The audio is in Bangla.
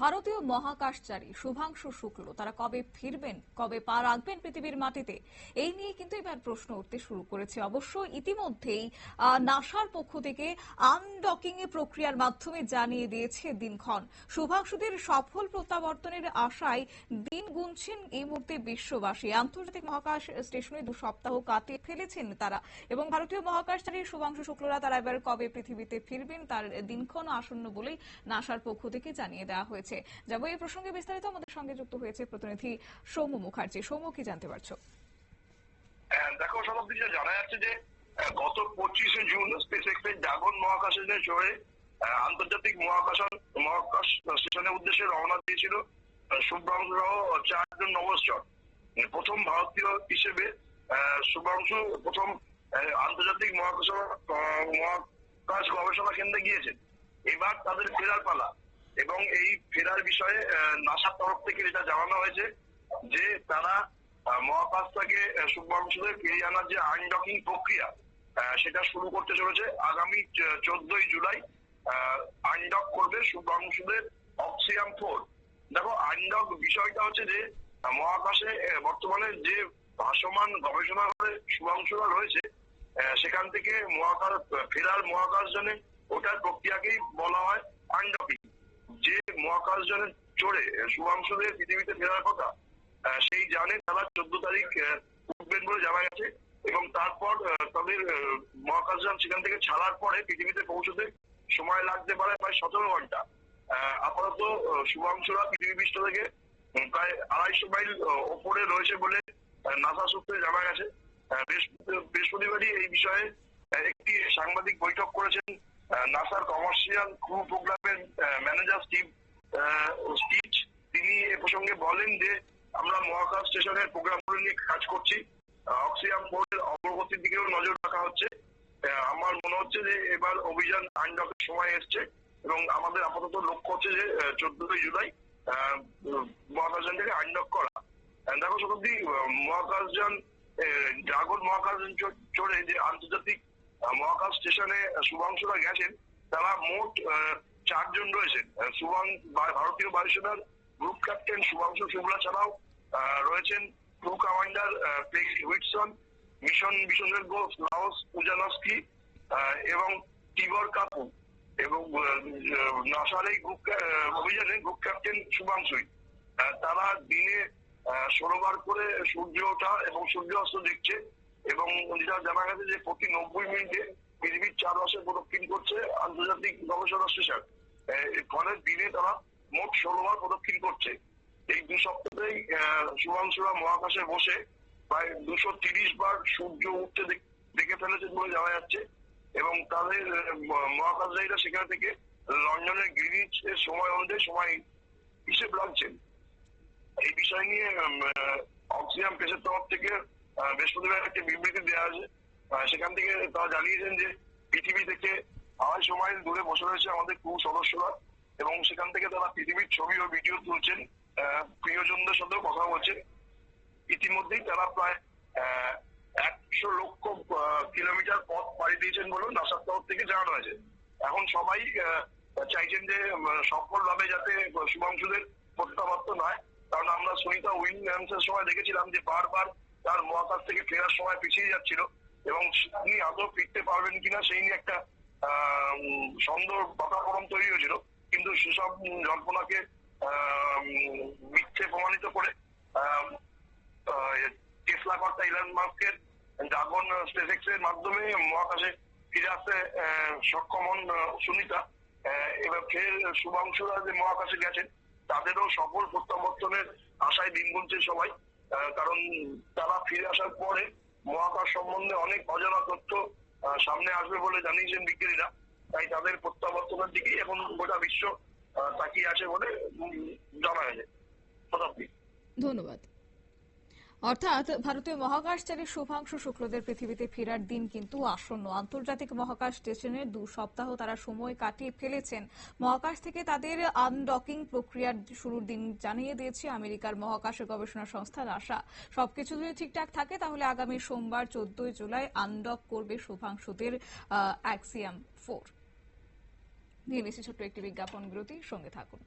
ভারতীয় মহাকাশচারী শুভাংশু শুক্ল, তারা কবে ফিরবেন, কবে পা রাখবেন পৃথিবীর মাটিতে? এই নিয়ে কিন্তু এবার প্রশ্ন উঠতে শুরু করেছে। অবশ্য ইতিমধ্যেই নাসার পক্ষ থেকে আনডকিং এর প্রক্রিয়ার মাধ্যমে জানিয়ে দিয়েছে দিনক্ষণ। শুভাংশুদের সফল প্রত্যাবর্তনের আশায় দিন গুনছেন এই মুহূর্তে বিশ্ববাসী। আন্তর্জাতিক মহাকাশ স্টেশনে দু সপ্তাহ কাটিয়ে ফেলেছেন তারা। এবং ভারতীয় মহাকাশচারী শুভাংশু শুক্লরা তারা এবার কবে পৃথিবীতে ফিরবেন, তার দিনক্ষণ আসন্ন বলেই নাসার পক্ষ থেকে জানিয়ে দেওয়া হয়েছে। যাব এই প্রসঙ্গে বিস্তারিত আমাদের সঙ্গে যুক্ত হয়েছে প্রতিনিধি সৌম্য মুখার্জি। সৌম্য কি জানতে পারছ? দেখো শতাব্দী যা জানা যাচ্ছে যে গত পঁচিশে জুন স্পেস এক্সের ড্রাগন মহাকাশে চড়ে আহ, আন্তর্জাতিক মহাকাশ মহাকাশ স্টেশনের উদ্দেশ্যে রওনা দিয়েছিল শুভ্রাংশু চারজন নভশ্চর। মানে প্রথম ভারতীয় হিসেবে শুভ্রাংশু প্রথম আন্তর্জাতিক মহাকাশ মহাকাশ গবেষণা কেন্দ্রে গিয়েছেন। এবার তাদের ফেরার পালা। এবং এই ফেরার বিষয়ে নাসার তরফ থেকে এটা জানানো হয়েছে যে তারা মহাকাশ আহ, শুভ্রাংশুদের ফিরিয়ে আনার যে আনডকিং প্রক্রিয়া সেটা শুরু করতে চলেছে। আগামী চোদ্দই জুলাই আনডক করবে শুভ্রাংশুদের অক্সিয়াম ফোর। দেখো আনডক বিষয়টা হচ্ছে যে মহাকাশে বর্তমানে যে ভাসমান গবেষণাগারে শুভাংশুরা রয়েছে সেখান থেকে মহাকাশ ফেরার মহাকাশযানে ওটার প্রক্রিয়াকেই বলা হয় আনডকিং যে মহাকাশযানে চড়ে শুভাংশুদের পৃথিবীতে ফেরার কথা সেই জানে তারা চোদ্দ তারিখ উঠবেন বলে জানা গেছে এবং তারপর তাদের মহাকাশযান সেখান থেকে ছাড়ার পরে পৃথিবীতে পৌঁছতে সময় লাগতে পারে প্রায় সতেরো ঘণ্টা। আপাতত শুভাংশুরা পৃথিবী পৃষ্ঠ থেকে প্রায় আড়াইশো মাইল ওপরে রয়েছে বলে নাসা সূত্রে জানা গেছে। বৃহস্পতিবারই এই বিষয়ে একটি সাংবাদিক বৈঠক করেছেন নাসার কমার্শিয়াল ক্রু প্রোগ্রামের ম্যানেজার স্টিভ স্টিচ তিনি এ প্রসঙ্গে বলেন যে আমরা মহাকাশ স্টেশনের প্রোগ্রামগুলো নিয়ে কাজ করছি। অক্সিয়াম ফোরের অগ্রগতির দিকেও নজর রাখা হচ্ছে। আমার মনে হচ্ছে যে এবার অভিযান আইনডকের সময় এসছে এবং আমাদের আপাতত লক্ষ্য হচ্ছে যে চোদ্দই জুলাই আহ, উম, মহাকাশযানটাকে আইনডক করা। দেখো শতাব্দী মহাকাশযান ড্রাগন মহাকাশযান চড়ে যে আন্তর্জাতিক মহাকাশ স্টেশনে শুভাংশুরা গেছেন। তারা মোট চারজন রয়েছেন। শুভাং ভারতীয় বায়ুসেনার গ্রুপ ক্যাপ্টেন শুভাংশু শুক্লা ছাড়াও রয়েছেন ক্রু কমান্ডার পেগ হুইটসন মিশন বিশেষজ্ঞ লাওস উজানস্কি এবং টিবর কাপু এবং নাসার এই গ্রুপ অভিযানে গ্রুপ ক্যাপ্টেন শুভাংশুই। তারা দিনে আহ, ষোলো বার করে সূর্য ওঠা এবং সূর্য অস্ত দেখছে। এবং যেটা জানা গেছে যে প্রতি নব্বই মিনিটে পৃথিবীর চারপাশে প্রদক্ষিণ করছে আন্তর্জাতিক গবেষণা স্টেশন ফলে দিনে তারা মোট ষোলো বার প্রদক্ষিণ করছে। এই দু সপ্তাহেই আহ, শুভাংশুরা মহাকাশে বসে প্রায় দুশো তিরিশ বার সূর্য উঠতে দেখে ফেলেছে বলে জানা যাচ্ছে এবং তাদের আহ, সেখান থেকে লন্ডনের গ্রিনিচ এর সময় অনুযায়ী সময় হিসেব রাখছেন। এই বিষয় নিয়ে অক্সিজেন পেশের তরফ থেকে বৃহস্পতিবার একটা বিবৃতি দেওয়া আছে। সেখান থেকে তারা জানিয়েছেন যে পৃথিবী থেকে আড়াইশো মাইল দূরে বসে রয়েছে আমাদের ক্রু সদস্যরা এবং সেখান থেকে তারা পৃথিবীর ছবি ও ভিডিও তুলছেন। প্রিয়জনদের সাথেও কথা বলছেন। ইতিমধ্যেই তারা প্রায় একশো লক্ষ কিলোমিটার পথ পাড়ি দিয়েছেন বলেও নাসার তরফ থেকে জানানো হয়েছে। এখন সবাই চাইছেন যে সফলভাবে যাতে শুভাংশুদের প্রত্যাবর্তন হয়। কারণ আমরা সুনিতা উইলিয়ামসের সময় দেখেছিলাম যে বারবার তার মহাকাশ থেকে ফেরার সময় পিছিয়ে যাচ্ছিল এবং তিনি আদৌ ফিরতে পারবেন কিনা সেই নিয়ে একটা সন্দেহ বাতাবরণ তৈরি হয়েছিল। কিন্তু সেসব জল্পনাকে মিথ্যে প্রমাণিত করে টেসলা কর্তা ইলন মাস্কের ড্রাগন স্পেসএক্স এর মাধ্যমে মহাকাশে ফিরে আসতে সক্ষম হন সুনিতা। এবার ফের শুভাংশুরা যে মহাকাশে গেছেন, তাদেরও সফল প্রত্যাবর্তনের আশায় দিন গুনছে সবাই। কারণ তারা ফিরে আসার পরে মহাকাশ সম্বন্ধে অনেক অজানা তথ্য সামনে আসবে বলে জানিয়েছেন বিজ্ঞানীরা। তাই তাদের প্রত্যাবর্তনের দিকেই এখন গোটা বিশ্ব তাকিয়ে আছে বলে জানা গেছে। ধন্যবাদ। অর্থাৎ ভারতীয় মহাকাশচারী শুভাংশু শুক্লদের পৃথিবীতে ফেরার দিন কিন্তু আসন্ন। আন্তর্জাতিক মহাকাশ স্টেশনে দু সপ্তাহ তারা সময় কাটিয়ে ফেলেছেন। মহাকাশ থেকে তাদের আনডকিং প্রক্রিয়ার শুরুর দিন জানিয়ে দিয়েছে আমেরিকার মহাকাশ গবেষণা সংস্থা নাসা। সবকিছু যদি ঠিকঠাক থাকে, তাহলে আগামী সোমবার চোদ্দই জুলাই আনডক করবে শুভাংশুদের অ্যাক্সিয়াম ফোর নিয়ে নিচ্ছি ছোট্ট একটি বিজ্ঞাপন বিরতি সঙ্গে থাকুন।